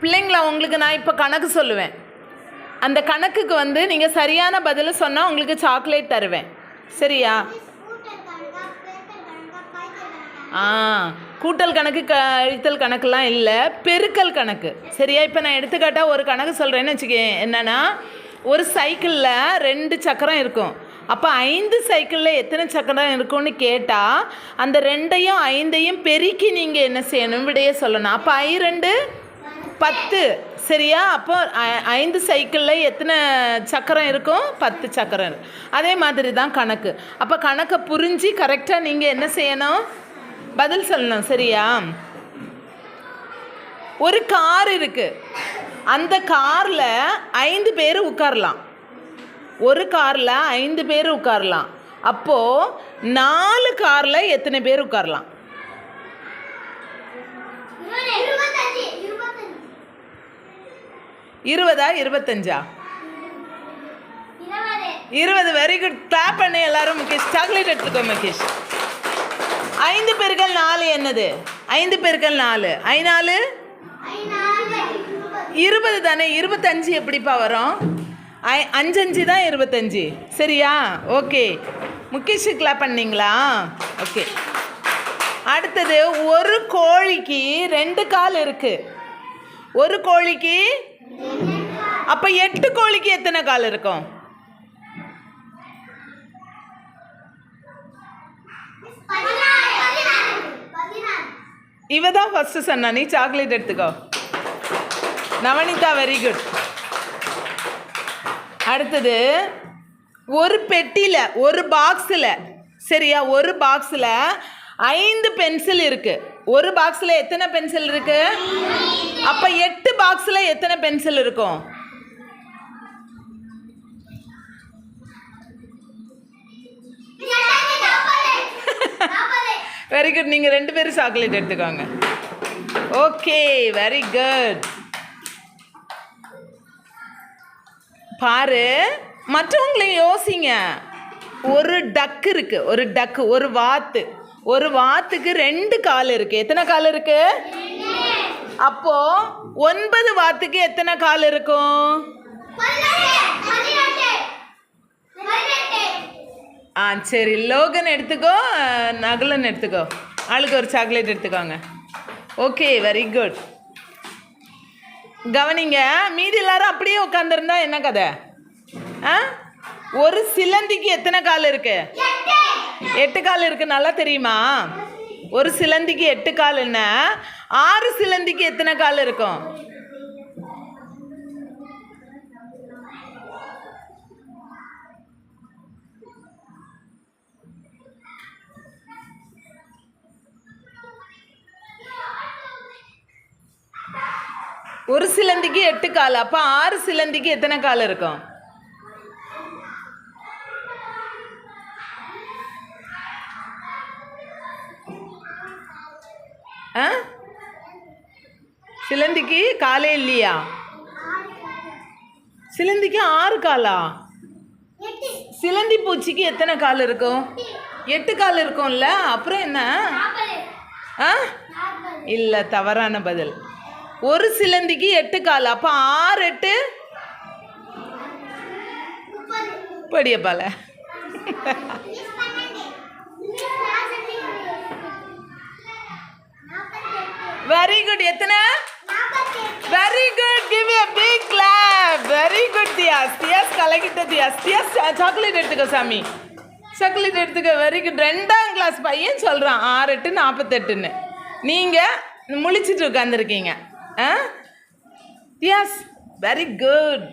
பிள்ளைங்களா உங்களுக்கு நான் இப்போ கணக்கு சொல்லுவேன். அந்த கணக்குக்கு வந்து நீங்கள் சரியான பதில் சொன்னால் உங்களுக்கு சாக்லேட் தருவேன். சரியா? ஆ கூட்டல் கணக்கு க கழித்தல் கணக்குலாம் இல்லை. பெருக்கல் கணக்கு. சரியா? இப்போ நான் எடுத்துக்காட்டால் ஒரு கணக்கு சொல்கிறேன்னு வச்சுக்கேன். என்னென்னா ஒரு சைக்கிளில் ரெண்டு சக்கரம் இருக்கும். அப்போ ஐந்து சைக்கிளில் எத்தனை சக்கரம் இருக்கும்னு கேட்டால் அந்த ரெண்டையும் ஐந்தையும் பெருக்கி நீங்கள் என்ன செய்யணும்? விடையே சொல்லணும். அப்போ ஐ ரெண்டு பத்து. சரியா? அப்போ ஐ- ஐந்து சைக்கிளில் எத்தனை சக்கரம் இருக்கும்? பத்து சக்கரம் இருக்கும். அதே மாதிரி தான் கணக்கு. அப்போ கணக்கை புரிஞ்சு கரெக்டாக நீங்கள் என்ன செய்யணும்? பதில் சொல்லணும். சரியா? ஒரு கார் இருக்கு. அந்த காரில் ஐந்து பேர் உட்காரலாம். ஒரு காரில் ஐந்து பேர் உட்காரலாம். அப்போது நாலு காரில் எத்தனை பேர் உட்காரலாம்? இருபதா இருபத்தஞ்சா? இருபது. வெரி குட் கிளாப் பண்ணி எல்லாரும் முகேஷ். சாக்லேட் எடுத்துக்கோ முகேஷ். ஐந்து பெருக்கல் நாலு என்னது? ஐந்து பெருக்கல் நாலு. ஐ நாலு இருபது தானே? இருபத்தஞ்சு எப்படிப்பா வரும்? ஐ அஞ்சஞ்சு தான் இருபத்தஞ்சு. சரியா? ஓகே. முகேஷ் கிளாப் பண்ணீங்களா? ஓகே. அடுத்தது ஒரு கோழிக்கு ரெண்டு கால் இருக்கு. ஒரு கோழிக்கு அப்போ எட்டு கோழிக்கு எத்தனை கால் இருக்கும்? இவ தான் ஃபஸ்ட்டு சொன்னா. நீ சாக்லேட் எடுத்துக்கோ. நவனிதா வெரி குட் அடுத்தது ஒரு பெட்டியில் ஒரு பாக்ஸில் சரியா ஒரு பாக்ஸில் ஐந்து பென்சில் இருக்குது ஒரு பாக்ஸில் எத்தனை பென்சில் இருக்கு? அப்போ எட்டு பாக்ஸில் எத்தனை பென்சில் இருக்கும்? வெரி குட் நீங்கள் ரெண்டு பேரும் சாக்லேட் எடுத்துக்கோங்க. ஓகே வெரி குட் பாரு மற்றவங்களையும் யோசிங்க. ஒரு டக்கு இருக்கு. ஒரு டக்கு ஒரு வாத்து. ஒரு வாத்துக்கு ரெண்டு கால் இருக்கு. எத்தனை கால் இருக்கு? அப்போ ஒன்பது வாத்துக்கு எத்தனை கால் இருக்கும்? ஆ சரி லோகன் எடுத்துக்கோ நகலன் எடுத்துக்கோ. ஆளுக்கு ஒரு சாக்லேட் எடுத்துக்கோங்க. ஓகே வெரி குட் கவனிங்க மீதி எல்லாரும் அப்படியே உட்காந்துருந்தா என்ன கதை? ஆ? ஒரு சிலந்திக்கு எத்தனை கால் இருக்கு? எட்டு கால் இருக்கு நல்லா தெரியுமா? ஒரு சிலந்திக்கு எட்டு கால் என்ன? ஆறு சிலந்திக்கு எத்தனை கால் இருக்கும்? ஒரு சிலந்திக்கு எட்டு கால் அப்போ ஆறு சிலந்திக்கு எத்தனை கால் இருக்கும்? ஆ? சிலந்திக்கு காலே இல்லையா? சிலந்திக்கு ஆறு காலா? சிலந்தி பூச்சிக்கு எத்தனை கால் இருக்கும்? எட்டு கால் இருக்கும்ல அப்புறம் என்ன? ஆ? இல்லை தவறான பதில். ஒரு சிலந்திக்கு எட்டு கால் அப்போ ஆறு எட்டு? படியப்பால வெரி குட் எத்தனை? Very good give a big clap very good தியாஸ் தியாஸ் கலக்கிட்ட தியாஸ் தியாஸ் சாக்லேட் எடுத்துக்கோ சாமி. சாக்லேட் எடுத்துக்கோ. வெரி குட் ரெண்டாம் கிளாஸ் பையன் சொல்கிறான் ஆறு எட்டு நாற்பத்தெட்டுன்னு நீங்கள் முழிச்சிட்டு உட்காந்துருக்கீங்க ஆ? தியாஸ் வெரி குட்